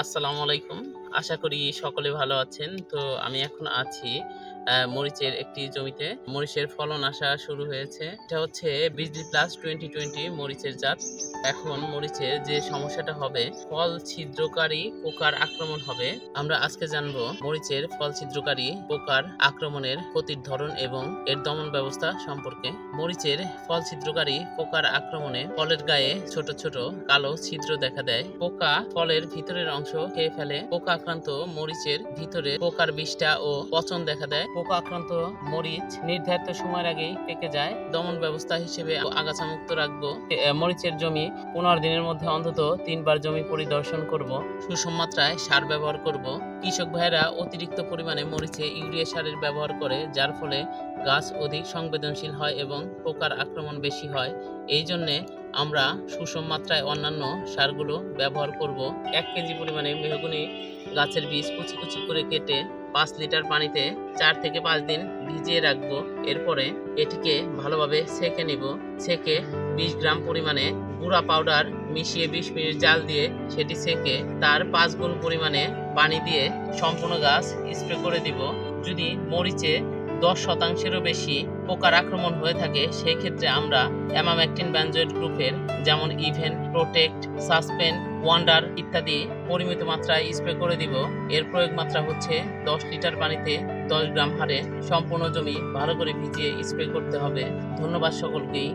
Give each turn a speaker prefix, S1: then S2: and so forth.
S1: আসসালামু আলাইকুম। আশা করি সকলে ভালো আছেন। তো আমি এখন আছি মরিচের একটি জমিতে। মরিচের ফলন আসা শুরু হয়েছে। এটা হচ্ছে বিজলি প্লাস টোয়েন্টি টোয়েন্টি মরিচের জাত। এখন মরিচের যে সমস্যাটা হবে, ফল ছিদ্রকারী পোকার আক্রমণ হবে। আমরা আজকে জানব মরিচের ফল ছিদ্রকারী পোকার আক্রমণের ক্ষতির ধরন এবং এর দমন ব্যবস্থা সম্পর্কে। মরিচের ফল ছিদ্রকারী পোকার আক্রমণে ফলের গায়ে ছোট ছোট কালো ছিদ্র দেখা দেয়। পোকা ফলের ভিতরের অংশ খেয়ে ফেলে। পোকা আক্রান্ত মরিচের ভিতরে পোকার বিষ্ঠা ও পচন দেখা দেয়। পোকা আক্রান্ত মরিচ নির্ধারিত সময়ের আগেই পেকে যায়। দমন ব্যবস্থা হিসেবে আগাছা মুক্ত রাখব মরিচের জমি পনেরো দিনের মধ্যে অন্তত তিনবার জমি পরিদর্শন করব। সুষম মাত্রায় সার ব্যবহার করব। কৃষক ভাইরা অতিরিক্ত পরিমাণে মরিচে ইউরিয়া সারের ব্যবহার করে, যার ফলে গাছ অধিক সংবেদনশীল হয় এবং পোকার আক্রমণ বেশি হয়। এই জন্যে আমরা সুষম মাত্রায় অন্যান্য সারগুলো ব্যবহার করব। এক কেজি পরিমাণে মেহগুনি গাছের বীজ কুচি কুচি করে কেটে পাঁচ লিটার পানিতে চার থেকে পাঁচ দিন ভিজিয়ে রাখব। এরপরে এটিকে ভালোভাবে ছেঁকে নিব। ছেঁকে বিশ গ্রাম পরিমাণে গুঁড়া পাউডার মিশিয়ে বিশ মিনিট জাল দিয়ে সেটি ছেঁকে তার পাঁচ গুণ পরিমাণে পানি দিয়ে সম্পূর্ণ গাছ স্প্রে করে দিব। যদি মরিচে দশ শতাংশেরও বেশি পোকার আক্রমণ হয়ে থাকে, সেই ক্ষেত্রে আমরা অ্যামামেকটিন ব্যানজয়েড গ্রুপের যেমন ইভেন, প্রোটেক্ট, সাসপেন্ড, ওয়ান্ডার ইত্যাদি পরিমিত মাত্রায় স্প্রে করে দিব। এর প্রয়োগ মাত্রা হচ্ছে দশ লিটার পানিতে দশ গ্রাম হারে সম্পূর্ণ জমি ভালো করে ভিজিয়ে স্প্রে করতে হবে। ধন্যবাদ সকলকেই।